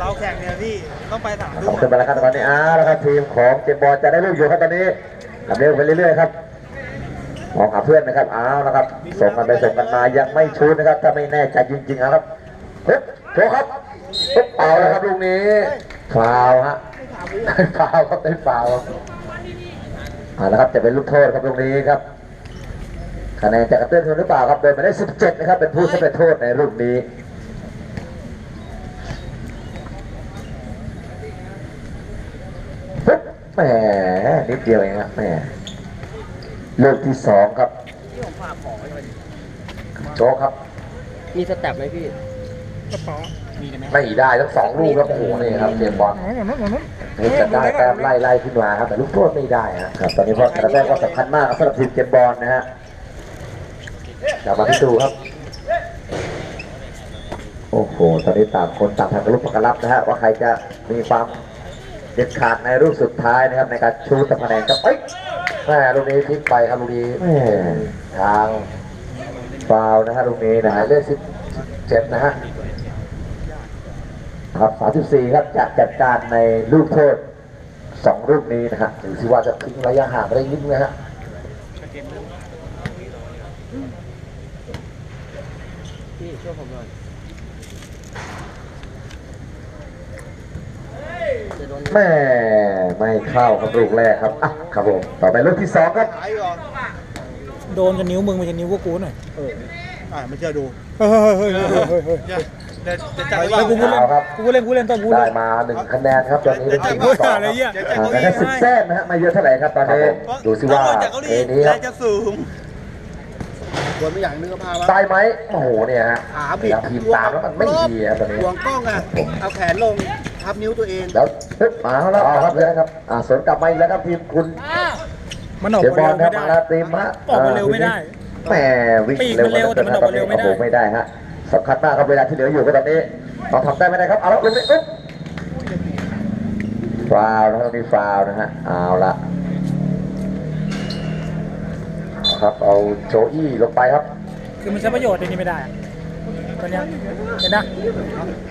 เราแข่งเนี่ยพี่ต้องไปสามต้ทุ่องมขึ้นไปแล้วครับตอนนี้อ้าวแล้วครับทีมของเจมบอลจะได้ลูกอยู่ครับตอนนี้ทำเร็วไปเรื่อยๆครับมองหาเพื่อนนะครับอ้าวนะครับส่งกันไปส่งกันมายังไม่ชูดนะครับ ถ้าไม่แน่ใจจริงๆนะครับเฮ้ยโชครับปุ๊บเอาแล้วครับลูกนี้ฟาวฮะได้ฟาวครับได้ฟาวล์ครับเอาละครับจะเป็นลูกโทษครับลูกนี้ครับคะแนนจะกระเตื้อนหรือเปล่าครับเดินมาได้ 17 นะครับ เป็นผู้สำเร็จโทษในลูกนี้ ปุ๊บ แหมนิดเดียวเองครับแหมลูกที่สองครับโชว์ครับ มีสแต็ปไหมพี่ไม่ได้ทั้งสองลูกครับโอ้โหนี่ครับเจมส์บอลนี่จะได้แต้มไล่ไล่ขึ้นมาครับแต่ลูกโทษไม่ได้ฮะครับตอนนี้เพราะแต่ละแต้มก็สำคัญมากครับสำหรับทีมเจมส์บอลนะฮะกลับมาที่ดูครับโอ้โห ตอนนี้ต่างคนต่างทำกระลุกกระลับนะฮะว่าใครจะมีความ เด็ดขาดในรูปสุดท้ายนะครับในการชูตะคะแนนครับเอ้ยแม่ลูกนี้ทิ้งไปครับลูกนี้แม่ทางฟาวล์นะฮะลูกนี้นะฮะเลขสิบเจ็ดนะฮะครับ34ครับจะจัดการในลูกโทษสองลูกนี้นะฮะดูสิว่าจะทิ้งระยะห่างได้ยิ่งนะฮะพี่ช่วยผมหน่อยจะโดน แม่ไม่เข้าครับลูกแรกครับอะครับผมต่อไปลูกที่สองครับขายก่อนโดนกับนิ้วมึงไม่ใช่นิ้วพวกกูหน่อยอ่าไม่เชื่อดูเฮ้ยเฮ้ยเฮ้ยเฮ้ยเฮ้ยเฮ้ยเดี๋ยวเดี๋ยวจัดเฮ้ไว้ยกูพูดเล่นเอาครับกูพูดเล่นกูเล่นตอนกูได้เล่น มาหนึ่งคะแนนครับตอนนี้เป็นทีมที่สองอะไรเงี้ยห่างกันแค่สิบแต้มนะฮะไม่เยอะเท่าไหร่ครับตอนนี้ดูสิว่าจากเกาหลีเอนี้คแรรับงจะสูงควรไม่อย่างนึงก็พาว่าได้ไหมโอ้โหเนี่ยฮะขาบิดพยายามทีมตามแล้วมันไม่ดีครับตอนนี้ ห่วงกล้องอะ เอาแขนลง ทับนิ้วตัวเอง แล้วปึ๊บมาแล้วเอาครับเลยนะครับอ่าสวนกลับมาอีกแล้วครับทีมคุณมันออกเดี๋ยวบมาอลเร็วครัไม่บได้มาแล้วทีมฮะออกมาเร็วไม่ได้แหมวิ่งปีกเร็วมันเร็วแต่มันออกมาเร็วไม่ได้โอ้โหไม่ได้ฮะสำคัญมากครับเวลาที่เหลืออยู่ก็ตอนนี้ต้องทำได้ไม่ได้ครับเอาละลงไปอุ๊บฟาวล์นะครับนี่ฟาวล์นะฮะเอาละเอาครับเอาโจอี้ลงไปครับ คือมันใช้ประโยชน์ในนี้ไม่ได้อะ ตอนเนี้ยเห็นนะ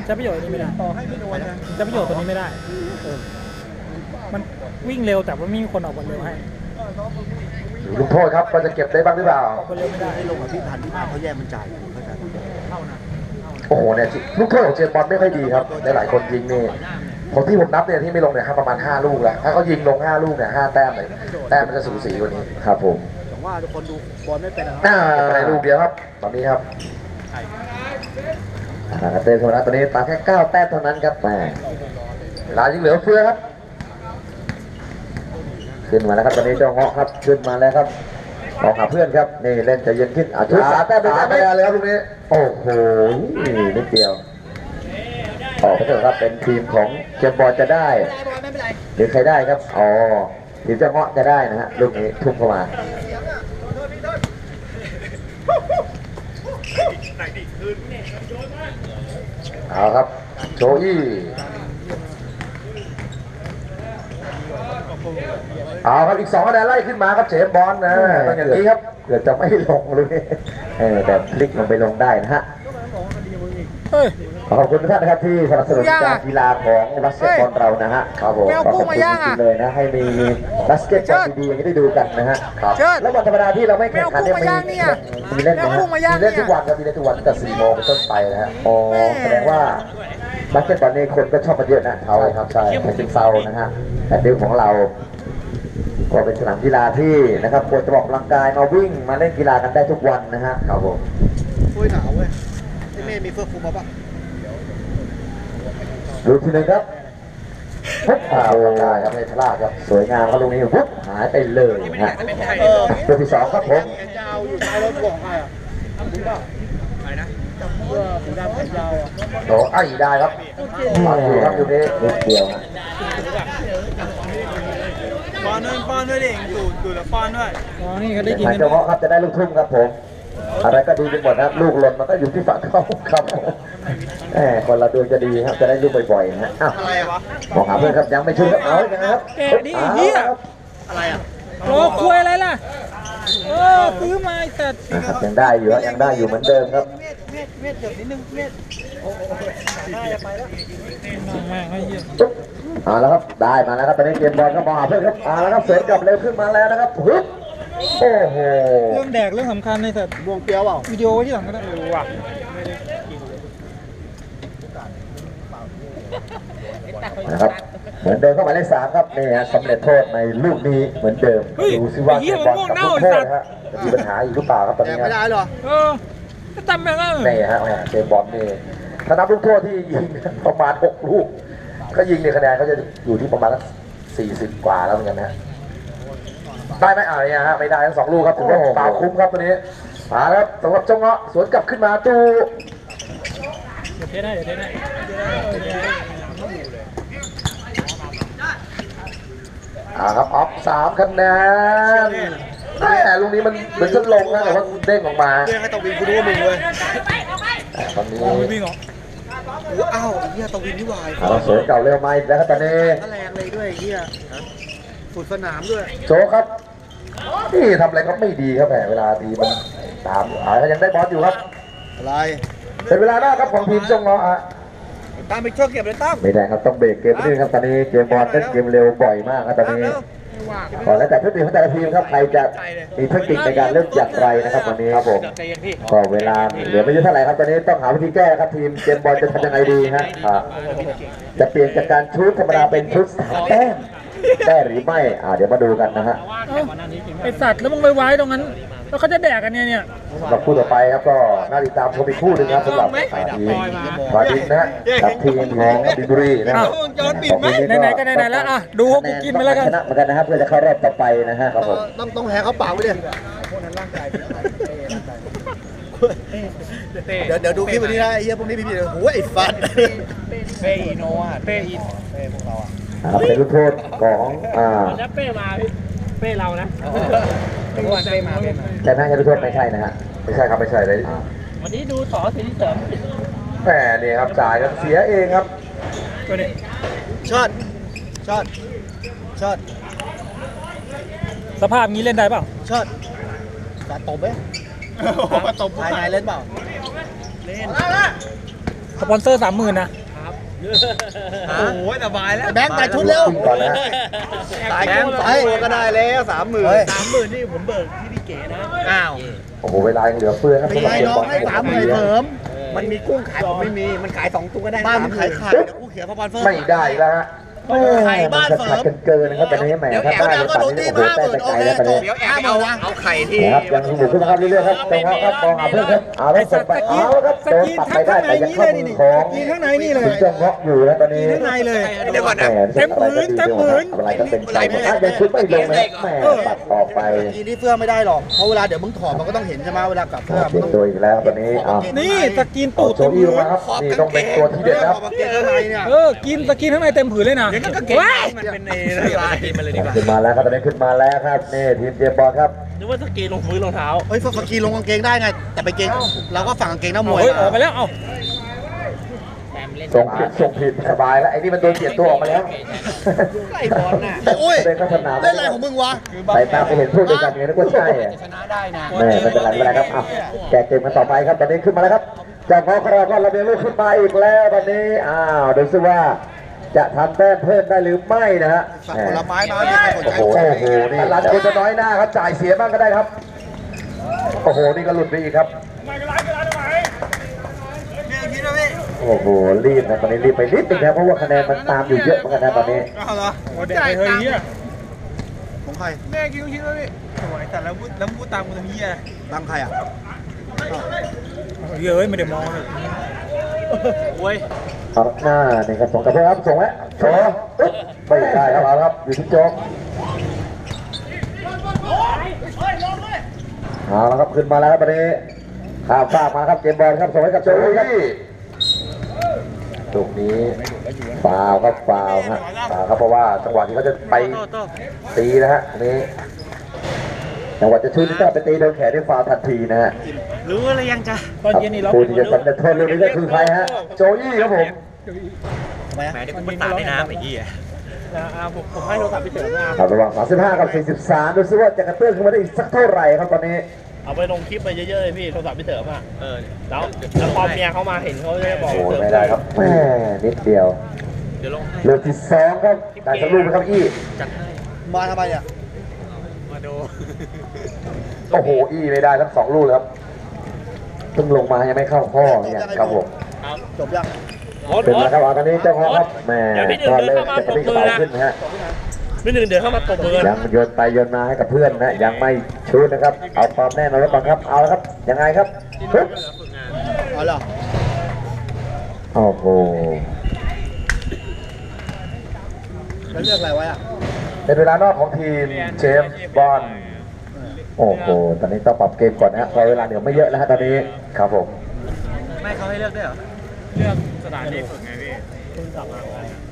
ใช้ประโยชน์ในนี้ไม่ได้ใช้ประโยชน์ตัวนี้ไม่ได้เออมันวิ่งเร็วแต่ว่าไม่มีคนออกบอลเร็วให้ดูลูกโทษครับว่าจะเก็บได้บ้างหรือเปล่า ออกบอลเร็วไม่ได้ให้ลงกับพี่พันธุ์ที่มาเขาแยกมันจ่ายเข้าใจไหมโอ้โหเนี่ยลูกโทษของเจมส์บอลไม่ค่อยดีครับหลายๆคนยิงนี่ผมที่ผมนับเนี่ยที่ไม่ลงเนี่ยครับประมาณ 5 ลูกแล้วถ้าเขายิงลง 5 ลูกเนี่ย5แต้มเลยแต้มมันจะสูสีกว่านี้ครับผมแต่ว่าทุกคนดูบอลไม่เป็นนะคอ่ารับในลูกเดียวครับตอนนี้ครับอ่า เต้นเท่านั้นตอนนี้ตามแค่9แต้มเท่านั้นครับแหมเวลายังเหลือเฟือครับ ขึ้นมาแล้วครับตอนนี้เจ้าเงาะครับขึ้นมาแล้วครับออกหาเพื่อนครับนี่เล่นจะเย็นขึ้นอะชุดสาแต้มเป็นแต้ไม่ได้เลยครับลูกนี้โอ้โหนิดเดียวออกไปเถอะครับเป็นทีมของเจมบอลจะได้หรือใครได้ครับอ๋อทีมเจ้าเงาะจะได้นะฮะลูกนี้ทุ่มเข้ามา เอาครับโชอี้เอาครับอีกสองคะแนนไล่ขึ้นมาครับเฉมบอลนะองอย่างนี้ครับเกือบจะไม่ลงเลยแต่พลิกลงไปลงได้นะฮะเฮ้ ขอบคุณทุกท่านนะครับที่สนับสนุนการกีฬาของบาสเกตบอลเรานะฮะครับผมไม่เอาขอบกุ้คุงณมาจย่างริอะงๆเลยนะให้มีบาสเกตบอลดีๆอย่างนี้ได้ดูกันนะฮะครับเชิดแล้ววันธรรมดาที่เราไม่แข่งขันเนี่ยไม่มีเอากุ้งมาย่างเนี่ยมีเล่นนะไม่ฮะเอากุ้งมาย่างมีเล่นเนี่ยทุกวันครับมีเล่นทุกวันตั้งแต่สี่โมงเป็นต้นไปนะฮะอ๋อแม่แสดงว่าบาสเกตบอลนี่คนก็ชอบมาเยอะนะเขาครับใช่แข่งเซานะฮะแต่ดิวของเราก็เป็นสนามกีฬาที่นะครับควรจะออกกำลังกายมาวิ่งมาเล่นกีฬากันได้ทุกวันนะฮะครับผมโอ้ยหนาวเว้ยไอ้เมย์มีเฟือกคลุมมาปะ ลูทีนึงครับปุ๊บเอาได้ครับในทลาดครับ สวยงามครับลูกนี้ปุ๊บหายไปเลยนะฮะเออลูกที่สองครับผมยาวอยู่ท้ายรถของใครอะใครนะเสื้อสีดำแขนยาวอะโอ้ไอ้ได้ครับปัดอยู่ครับลูนี้นิดเดียวป้อนด้วยป้อนด้วยเดิดูดดูดแล้วป้อนด้วยอ๋อนี่เขาได้กินทางกันเจ้าเงาะครับจะได้ลูกทุ่งครับผม อะไรก็ดีไปหมดนะครับลูกหล่นมันก็อยู่ที่ฝั่งเขาครับผมแหมคนเราดวงจะดีครับจะได้ลูกบ่อยๆนะฮะอ้าวอะไรวะมองหาเพื่อนครับยังไม่ช่วยครับเอาอีกนะครับแกะดิเฮียเอาครับอะไรอะรอคุยอะไรล่ะเออซื้อมาไอ้สัตว์นะครับยังได้อยู่ครับยังได้อยู่เหมือนเดิมครับเม็ดเดี๋ยวนิดนึงเม็ดโอ้โหหน้าจะไปแล้วแม่งไอ้เหี้ยตุ๊บเอาแล้วครับได้มาแล้วครับตอนนี้เกมบอลก็มองหาเพื่อนครับเอาแล้วครับเสริมกลับเร็วขึ้นมาแล้วนะครับฮึบ โอ้โหเรื่องแดกเรื่องสำคัญในแต่บวงเปรี้ยวเปล่าวิดีโอไว้ที่หลังก็ได้ว่ะนะครับเหมือนเดิมเข้าหมายเลขสามครับนี่ฮะสำเร็จโทษในลูกนี้เหมือนเดิมดูซิว่าเกมบอลกับลูกโทษนะฮะจะมีปัญหาอีกหรือเปล่าครับตอนแดนี้กคไม่รับได้หรอเออจะจำแบบนั้นนี่ฮะแหม่เกมบอลนี่ถ้านับลูกโทษที่ยิงประมาณหกลูก ก็ยิงในคะแนนเขาจะอยู่ที่ประมาณสี่สิบกว่าแล้วเหมือนกันนะฮะ ได้ไหมอ่าเนี่ยฮะไม่ได้ทั้งสองลูกครับถือว่าเปล่าคุ้มครับตัวนี้มาแล้วครับสำหรับจงเงาะสวนกลับขึ้นมาดูเดี๋ยวเทสได้เดี๋ยวเทสได้อ่าครับออฟสามคะแนนแหมลูกนี้มันเหมือนจะลงนะแต่ว่าเด้งออกมาเรื่องให้ตะวินกูรู้ว่ามึงเว้ยแต่ตอนนี้มองไม่วิ่งเหรอกูอ้าวไอ้เหี้ยตะวินนี่หวายอ่าเราสวนเก่าเร็วมาอีกแล้วครับตอนนี้ก็แรงเลยด้วยไอ้เหี้ย สุดสนามด้วย โจกครับ นี่ทำอะไรก็ไม่ดีครับแหมเวลาตีมันตามอ่ายังได้บอลอยู่ครับ อะไรเป็นเวลาหน้าครับของทีมจงเงาะฮะตามไปช่วยเก็บเลยตั้มไม่ได้ครับต้องเบรกเกมนิดนึงครับตอนนี้เกมบอลเล่นเกมเร็วบ่อยมากครับตอนนี้ขอแล้วแต่เทคนิคของแต่ละทีมครับใครจะมีเทคนิคในการเล่นอย่างไรนะครับวันนี้ครับผมก็เวลาเหลือไม่เยอะเท่าไหร่ครับตอนนี้ต้องหาวิธีแก้ครับทีมเกมบอลจะทำยังไงดีฮะอ่าจะเปลี่ยนจากการชุดธรรมดาเป็นชุดสามแต้ม ได้หรือไม่อ่าเดี๋ยวมาดูกันนะฮะเอ้าไอสัตว์แล้วมึงไปไว้ตรงนั้น แล้วเขาจะแดกกันเนี่ยเนี่ยสำหรับคู่ต่อไปครับก็น่าติดตามชมอีกคู่หนึงครับสำหรับอ่าทีมบาดินนะฮะกับทีมของดินบุรีนะครับสองทีมไหนๆก็ไหนๆแล้วอะดูว่ากูกินไปแล้วกันชนะเหมือนกันนะครับเพื่อจะเข้ารอบต่อไปนะฮะครับผมต้องต้องแหกเขาปากไว้ดิเดี๋ยวเดี๋ยวดูคลิปวันนี้นะไอ้เหี้ยพวกนี้พี่พี่โอ้ยไอ้ฟัดเป้อีโนอะเป้อีเป้พวกเราอะ นะครับเป็นลูกโทษของอ่าแล้วเป้มาเป้เรานะเป้มาเป้มาเป้มาใช่ไหมใช่ลูกโทษไม่ใช่นะฮะไม่ใช่ครับไม่ใช่เลยอ่าวันนี้ดูต่อสีเสริมแหมนี่ครับจ่ายกันเสียเองครับตัวนี้ช็อตช็อตช็อตสภาพงี้เล่นได้เปล่าช็อตการตบไหมตบภายในเล่นเปล่าสปอนเซอร์สามหมื่นนะ โอ้โหสบายแล้วแบงค์แต่ชุดเร็วขึ้นก่อนนะฮะสายแบงค์สองตัวก็ได้แล้วสามหมื่นสามหมื่นนี่ผมเบิกที่พี่เก๋นะอ้าวโอ้โหเวลายังเหลือเฟือครับเป็นสำหรับไงเกมน้อบงอลให้สามหมื่นเสริม มันมีกุ้งขายผมไม่มี มันขายสองตัวก็ได้บ้านมันขายขาดเดี๋ยวกูเขียนพอปอนเฟิร์มไม่ได้แล้วฮะ โอ้โหมันจะขัดกันเกินนะครับตอนนี้แหมถ้าได้ในตอนนี้โอ้โหแต้มไปไกลแล้วตอนนี้เดี๋ยวแอบไปเอาเอาไข่ที่นะครับยังสนุกขึ้นนะครับเรื่อยๆครับจังหวะครับมองหาเพื่อนครับเอาแล้วส่งไปเอาแล้วครับโดนตัดไปได้แต่ยังเข้ามือของกินข้างในนี่เลยถึงจงเงาะอยู่นะตอนนี้ข้างในเลยเดี๋ยวก่อนนะแหมเต็มผืนเต็มผืนอะไรก็เป็นใจหมดถ้ายังชุดไม่ลงนะครับแหมตัดออกไปทีนี้เฟื่องไม่ได้หรอกเพราะเวลาเดี๋ยวมึงถอดมันก็ต้องเห็นใช่ไหมเวลากลับเฟื่องเปลี่ยนตัวอีกแล้วตอนนี้อะนี่สกินเอาตูดโจอี้ลงมาครับนี่ต้องเป็นตัวที่เด็ดนะครับขอบกางเกงข้างในเนี่ยเออกินสกินข้างในเต็มผืนเลยนะเดี๋ยวก็กางเกงในมันเป็นในลายมันเลยดีกว่าขึ้นมาแล้วครับตอนนี้ขึ้นมาแล้วครับนี่ทีมเจมส์บอลครับนึกว่าสกีลงพื้นรองเท้าเฮ้ยฟกีลงกางเกงได้ไง แต่ไปเกงเราก็ฝั่งกางเกงนักมวยเฮ้ยออกไปแล้วเอ้าส่งผิดส่งผิดสบายแล้วไอ้นี่มันโดนเปลี่ยนตัวออกมาแล้วไอ้บอลน่ะไอ้อุ้ยเดินเข้าสนามเล่นอะไรของมึงวะไปตามไปเห็นพูดด้วยกันไงนึกว่าใช่อะชนะได้นะแม่ไม่เป็นไรไม่เป็นไรครับอะแกะเกมกันต่อไปครับตอนนี้ขึ้นมาแล้วครับจากพอคาราบอลระเบียงลูกขึ้นมาอีกแล้วตอนนี้อ้าวดูซิว่า จะทำแต้มเพิ่มได้หรือไม่นะฮะฝั่งแหมผลไม้มาไม่มีใครสนโอ้ใจโหโอ้โหนี่รันคุณจะน้อยหน้าครับจ่ายเสียบ้างก็ได้ครับโอ้โหนี่ก็หลุดไปอีกครับโอ้โหรีบนะตอนนี้รีบไปนิดนึงนะเพราะว่าคะแนนมันตามอยู่เยอะเหมือนกันนะตอนนี้เอาเหรอโอ้แดกไปเฮ้ยเหี้ยของใครแม่กินลูกชิ้นแล้วพี่โอ้ยแต่แล้วพูดแล้วพูดตามกูทำเหี้ยตังใครอะเฮ้ยไม่ได้มองเลย โอ้ยเอาหน้านี่ครับส่งกับไปครับส่งแล้วโชว์ปึ๊บไม่ได้ครับเอาครับอยู่ที่โจ๊กเอาละครับขึ้นมาแล้วครับตอนนี้ข้ามฟากมาครับเกมบอลครับส่งให้กับโจวี่ครับตรงนี้ฟาวครับฟาวฮะฟาวครับเพราะว่าจังหวะที่เขาจะไปตีนะฮะตรงนี้จังหวะจะชุดที่ต้องไปตีโดนแขนด้วยฟาวทันทีนะฮะ รู้อะไรยังจ้ะตอนเย็นนี่เราผู้ที่จะสำเร็จโทษเรื่องนี้ก็คือใครฮะ โจยี่ครับผมทำไมแหมอะเดี๋ยวกูไปตาในน้ำไอ้เหี้ยผมผมให้โทรศัพท์ไปเสริมนะครับระหว่าง35 กับ 43 ดูซิว่าจะกระเตื้องขึ้นมาได้อีกสักเท่าไหร่ครับตอนนี้ เอาไปลงคลิปไปเยอะๆเลยพี่โทรศัพท์พี่เต๋อมาเออแล้วแล้วพอเมียเขามาเห็นเขาจะได้บอกโอ้โหเต๋อไม่ได้ครับแม่นิดเดียวเดี๋ยวลงให้ลูกที่สองครับได้สักลูกไหมครับอี้จัดให้มาทำไมอะมาดูโอ้โหอี้ไม่ได้ทั้งสองลูกเลยครับ เพิ่งลงมายังไม่เข้าข้อเนี่ยครับผมจบยังเป็นแล้วครับอ่าตอนนี้เจ้าของครับแม่ก็เริ่มจะกระปรี้กระเป๋าขึ้นนะฮะไม่หนึ่งเดี๋ยวเข้ามาตบมือยังโยนไปโยนมาให้กับเพื่อนนะยังไม่ชูดนะครับ เอาความแน่นอนไว้ก่อนครับ เอาละครับ ยังไงครับปึ๊บเอาเหรอโอ้โหแล้วเลือกอะไรไว้อะเป็นเวลานอกของทีมเจมส์บอล โอ้โห ตอนนี้ต้องปรับเกมก่อนนะฮะเพราะเวลาเหลือไม่เยอะแล้วฮะตอนนี้ ครับผม ไม่เขาให้เลือกได้เหรอ เลือกสถานที่ฝึกไงพี่เพิ่งกลับมา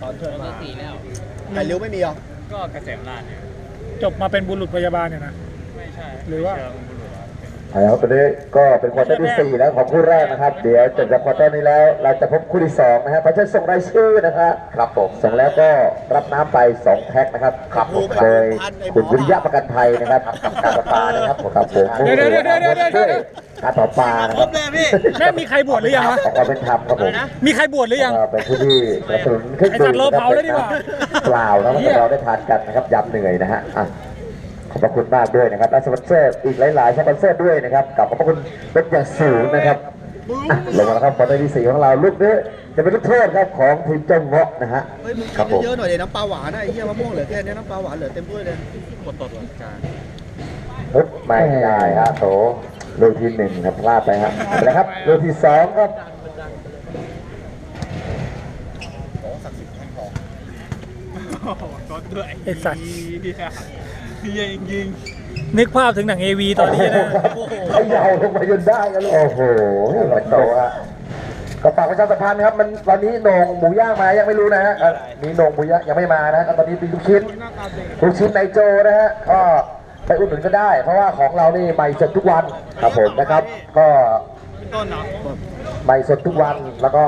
ตอนเชิญมาไข่ริ้วไม่มีเหรอ ก็เกษมราชเนี่ยจบมาเป็นบุรุษพยาบาลเนี่ยนะ ไม่ใช่ หรือว่า เชิงบุรุษอะเอาละครับตอนนี้ก็เป็นควอเตอร์ที่สี่แล้วของคู่แรกนะครับ เดี๋ยวจบจากควอเตอร์นี้แล้ว เราจะพบคู่ที่สองนะฮะเพราะฉะนั้นส่งรายชื่อนะครับครับผมส่งแล้วก็รับน้ำไปสองแพ็คนะครับครับผมโดยคุณวิริยะประกันภัยนะครับกับการประปานะครับครับผมเดี๋ยวเดี๋ยวเดี๋ยวเดี๋ยวเดี๋ยวเดี๋ยวการประปานะครับแม่มีใครบวชหรือยังวะขอความเป็นธรรมครับผมมีใครบวชหรือยังก็เป็นผู้ที่สนับสนุนเครื่องไอ้สัตว์โลเผาเลยดีกว่าเปล่าแล้วเราได้ทานกันนะครับยำเหนื่อยนะฮะอะ ขอบพระคุณมากด้วยนะครับและสปอนเซอร์อีกหลายๆสปอนเซอร์ด้วยนะครับกับขอบพระคุณเป็นอย่างสูงนะครับอะลงมาแล้วครับควอเตอร์ที่สี่ของเราลูกนี้จะเป็นลูกโทษครับของทีมเจ้าเงาะนะฮะเฮ้ยมึงครับผมเยอะๆหน่อยเดี๋ยวน้ำปลาหวานนะไอ้เหี้ยมะม่วงเหลือแค่นี้น้ำปลาหวานเหลือเต็มถ้วยเลยกดตดจานปึ๊บไม่ได้ฮะโถลูกที่หนึ่งครับพลาดไปครับแล้วครับลูกที่สองครับไอ้สัตว์ พี่ยิงยิงนึกภาพถึงหนังเอวีตอนนี้นะเขย่าลงไปจนได้กันเลยโอ้โหมาโตฮะก็ฝากประชาสัมพันธ์ครับมันตอนนี้โหนงหมูย่างมายังไม่รู้นะฮะเอ่อมีโหนงหมูย่างยังไม่มานะก็ตอนนี้มีลูกชิ้นลูกชิ้นในโจนะฮะก็ไปอุดหนุนก็ได้ เพราะว่าของเรานี่ใหม่สดทุกวันครับผมนะครับ ก็ต้นเนาะใหม่สดทุกวันแล้วก็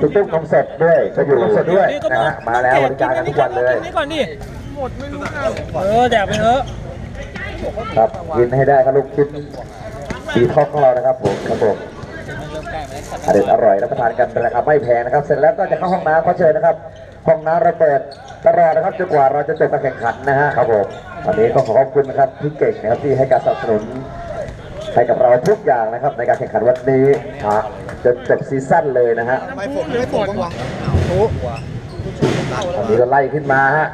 ตุ้มตุ้มนมสดด้วยก็อยู่นมสดด้วยนะฮะมาแล้วบริการกันทุกวันเลยนี่ก่อนดิ เออแดกไปเถอะครับกินให้ได้ครับลูกชิ้นสีทองของเรานะครับผมครับผมอร่อยอร่อยรับประทานกันราคาไม่แพงนะครับ เสร็จแล้วก็จะเข้าห้องน้ำขอเชิญนะครับ ห้องน้ำเราเปิดตลอดนะครับจนกว่าเราจะจบการแข่งขันนะฮะครับผมวันนี้ก็ขอขอบคุณนะครับพี่เก่งนะครับที่ให้การสนับสนุนให้กับเราทุกอย่างนะครับ ในการแข่งขันวันนี้ฮะจนจบซีซั่นเลยนะฮะทำไมฝนไม่ตกบ้างวะโอ้ตอนนี้ก็ไล่ขึ้นมาฮะ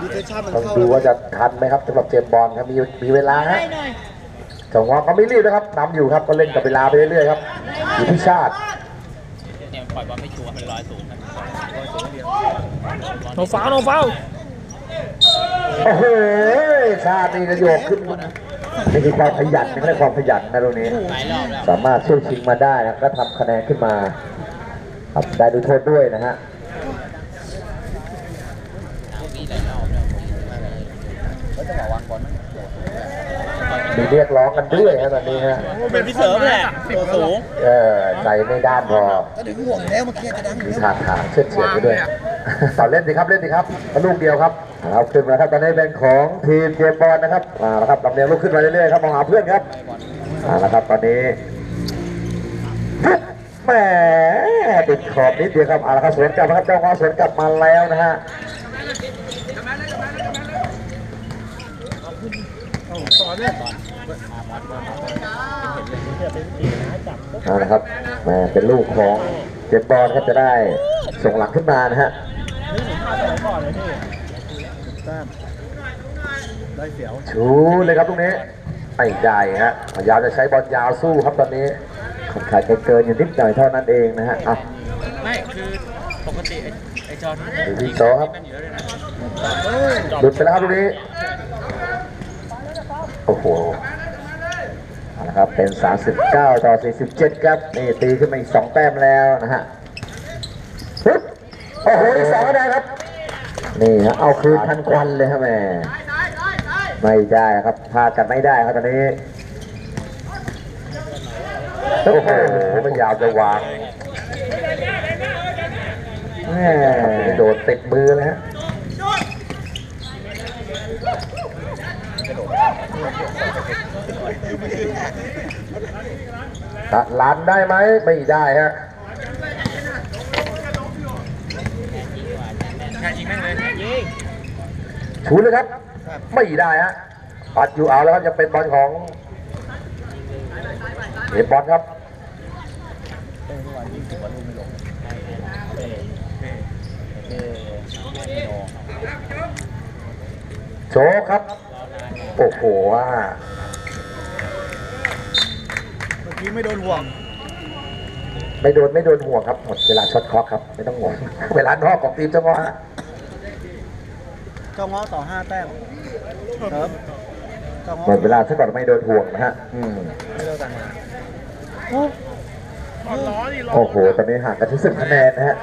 ดีเทชั่นมันต้องเข้าดูแล้วว่าจะทันไหมครับสำหรับเจมส์บอลครับมีมีเวลาฮะจังหวะเขาไม่รีบนะครับนำอยู่ครับก็เล่นกับเวลาไปเรื่อยๆครับอยู่ที่ชาติเนี่ยปล่อยบอลไม่ชัวร์เป็นร้อยศูนย์โนฟาวโนฟาวโอ้โหชาตินี่กระโยกขึ้นนี่คือความขยันนี่คือความขยันนะตรงนี้หลายรอบแล้วสามารถช่วยชิงมาได้นะก็ทำคะแนนขึ้นมาครับได้ดูโทษด้วยนะฮะ มีหลายรอบแล้ว มีเรียกร้องกันด้วยฮะตอนนี้ฮะเป็นพี่เสริมแหละตัวสูงเออใจไม่ด้านพอก็ถึงห่วงแล้วเมื่อกี้จะดังอมียู่ถาดถางเชื่อเฉียดไปด้วยต่อเล่นสิครับเล่นสิครับลูกเดียวครับเอาขึ้นมาครับตอนนี้เป็นของทีมเจมส์บอลนะครับมาแล้วครับลำเลียงลูกขึ้นมาเรื่อยๆครับมองหาเพื่อนครับมาแล้วครับตอนนี้แหมติดขอบนิดเดียวครับเอาละครับสวนกลับนะครับเจ้าของสวนกลับมาแล้วนะฮะเอาละครับแหมเป็นลูกของเจมส์บอลครับจะได้ส่งหลังขึ้นมานะฮะได้เสียวชูเลยครับตรงนี้ไม่ได้ฮะพยายามจะใช้บอลยาวสู้ครับตอนนี้ขดขายเกินอยู่นิดหน่อยเท่านั้นเองนะฮะอะไม่คือปกติไอ้ไอ้จอที่ดูที่โตครับมันอยู่แล้วด้วยนะหลุดไปแล้วครับตรงนี้โอ้โหะครับเป็น 39 ต่อ 47 ครับนี่ตีขึ้นมาอีก 2 แต้มแล้วนะฮะปึ๊บโอ้โหอีกสองคะแนนครับ นี่ฮะเอาคืนทันควันเลยครับแม่ไม่ได้ครับพลาดกันไม่ได้ครับตอนนี้โอ้โหมันยาวจะวางแม่โดดติดมือเลยฮะ ตัดหลันได้ไหมไม่ได้ฮะแค่ยิงแม่งเลยยิงชูเลยครับ ไม่ได้ฮะปัดอยู่เอาแล้วครับจะเป็นบอลของเห็นบอลครับโชครับ โอ้โหว่าเมื่อกี้ไม่โดนห่วงไม่โดนไม่โดนห่วงครับหมดเวลาช็อตคล็อกครับไม่ต้องห่วงเวลานอกของทีมเจ้าง้อฮะเจ้าง้อต่อห้าแต้มครับเจ้าง้อหมดเวลาซะก่อนไม่โดนห่วงนะฮะอืมไม่โดนกันนะโอ้โหตอนนี้ห่างกันที่สิบคะแนนนะฮะ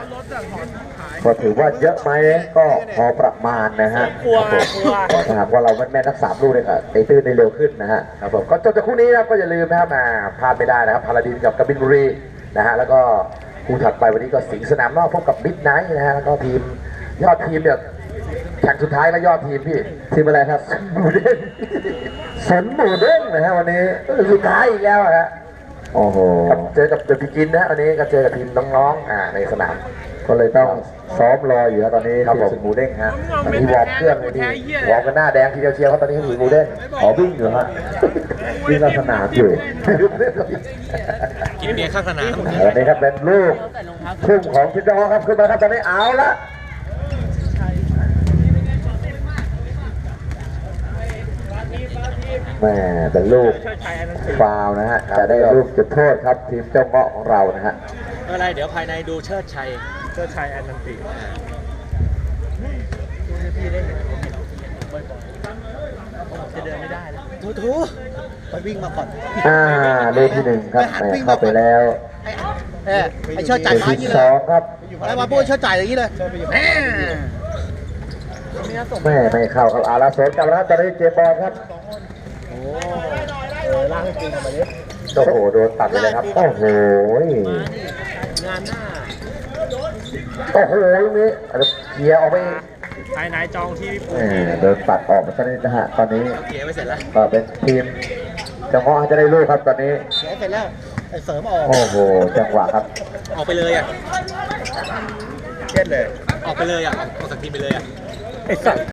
ก็ถือว่าเยอะไหมก็พอประมาณนะฮะกลัวครับกผมลัวถ้าหากว่าเราแม่นๆนักสามลูกเนี่ยก็ตีตื้นได้เร็วขึ้นนะฮะครับผมก็จบจากคู่นี้นะครับก็อย่าลืมนะครับมาพลาดไม่ได้นะครับพาราดินกับกบินบุรีนะฮะแล้วก็คู่ถัดไปวันนี้ก็สิงห์สนามนอกพบกับบิ๊กไนท์นะฮะแล้วก็ทีมยอดทีมเนี่ยแข่งสุดท้ายแล้วยอดทีมพี่ทีมอะไรครับหมูเด้งสนหมูเด้งนะฮะวันนี้สุดท้ายอีกแล้วอะฮะโอ้โหเจอกับเดอะบิกินนะวันนี้ก็เจอกับทีมน้องๆอ่าในสนามก็เลยต้อง ซ้อมรออยู่ครับตอนนี้ครับผมหมูเด้งฮะตอนนี้วอร์มเครื่องเลยทีวอร์มกันหน้าแดงทีเดียวเชียวครับตอนนี้หมูเด้งขอวิ่งอยู่ฮะวิ่งในสนามอยู่กินเบียร์ข้างสนามตอนนี้ครับเป็นลูกทุ่มของชิดน้องครับขึ้นมาครับตอนนี้เอาละแม่เป็นลูกฟาวล์นะฮะจะได้ลูกจุดโทษครับทีมเจ้าเงาะของเรานะฮะเมื่อไรเดี๋ยวภายในดูเชิดชัย เชิดชัยแอนนันติจะเดินไม่ได้เลยทูทูไปวิ่งมาก่อนอ่าลูกที่หนึ่งครับแหม่เข้าไปแล้วเอ้ไอเชิดจ่ายลูกไม้ที่ยี่เลสยองครับอะไรมาปุ้ยเชิดจ่ายอย่างนี้เลยแม่แม่ไม่เข้าครับอาลาโซนกลับแล้วครับตอนนี้เจมบอลครับเออล่างให้จริงมาดิโอ้โหโดนตัดไปเลยครับโอ้โหงานหน้า โอ้โหลูกนี้เคลียร์ออกไปภายในจองที่พี่ปูแหม่โดนตัดออกมาซะนิดนะฮะตอนนี้เกียร์ไว้เสร็จแล้วก็เป็นทีมจังหวะจะได้ลูกครับตอนนี้เสียเสร็จแล้วไอเสริมออกโอ้โหจังหวะครับ ออกไปเลยอะเช็ดเลย ออกไปเลยอะออกจากทีมไปเลยอะไอ้สัตว์